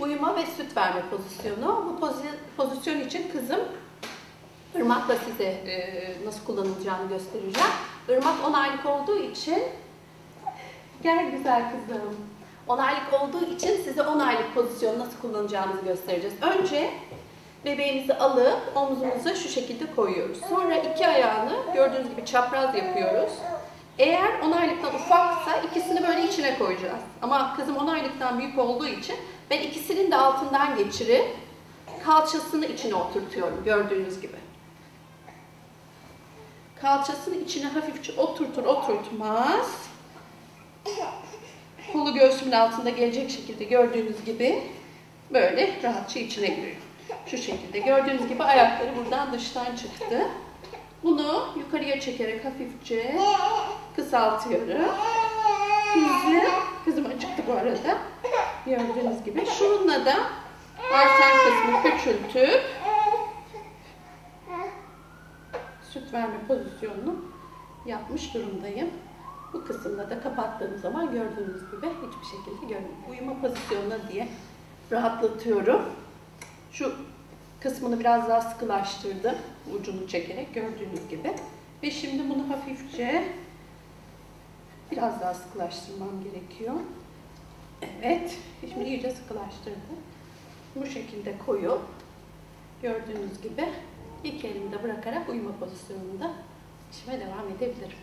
uyuma ve süt verme pozisyonu. Bu pozi- pozisyon için kızım Irmak'la size e, nasıl kullanılacağını göstereceğim. Irmak 10 aylık olduğu için gel güzel kızım. 10 aylık olduğu için size 10 aylık pozisyonu nasıl kullanacağınızı göstereceğiz. Önce bebeğimizi alıp omzumuza şu şekilde koyuyoruz. Sonra iki ayağını gördüğünüz gibi çapraz yapıyoruz. Eğer 10 aylıktan böyle içine koyacağız. Ama kızım 10 aylıktan büyük olduğu için ben ikisinin de altından geçirip kalçasını içine oturtuyorum gördüğünüz gibi. Kalçasını içine hafifçe oturtur oturtmaz. Kolu göğsümün altında gelecek şekilde gördüğünüz gibi böyle rahatça içine giriyor. Şu şekilde gördüğünüz gibi ayakları buradan dıştan çıktı. Bunu yukarıya çekerek hafifçe kısaltıyorum. Kızım, kızım acıktı bu arada. Gördüğünüz gibi. Şununla da artan kısmı küçültüp süt verme pozisyonunu yapmış durumdayım. Bu kısımda da kapattığım zaman gördüğünüz gibi hiçbir şekilde görünmüyor. Uyuma pozisyonuna diye rahatlatıyorum. Şu kısmını biraz daha sıkılaştırdım. Ucunu çekerek gördüğünüz gibi. Ve şimdi bunu hafifçe biraz daha sıkılaştırmam gerekiyor. Evet. Şimdi iyice sıkılaştırdım. Bu şekilde koyup gördüğünüz gibi iki elimde bırakarak uyuma pozisyonunda işime devam edebilirim.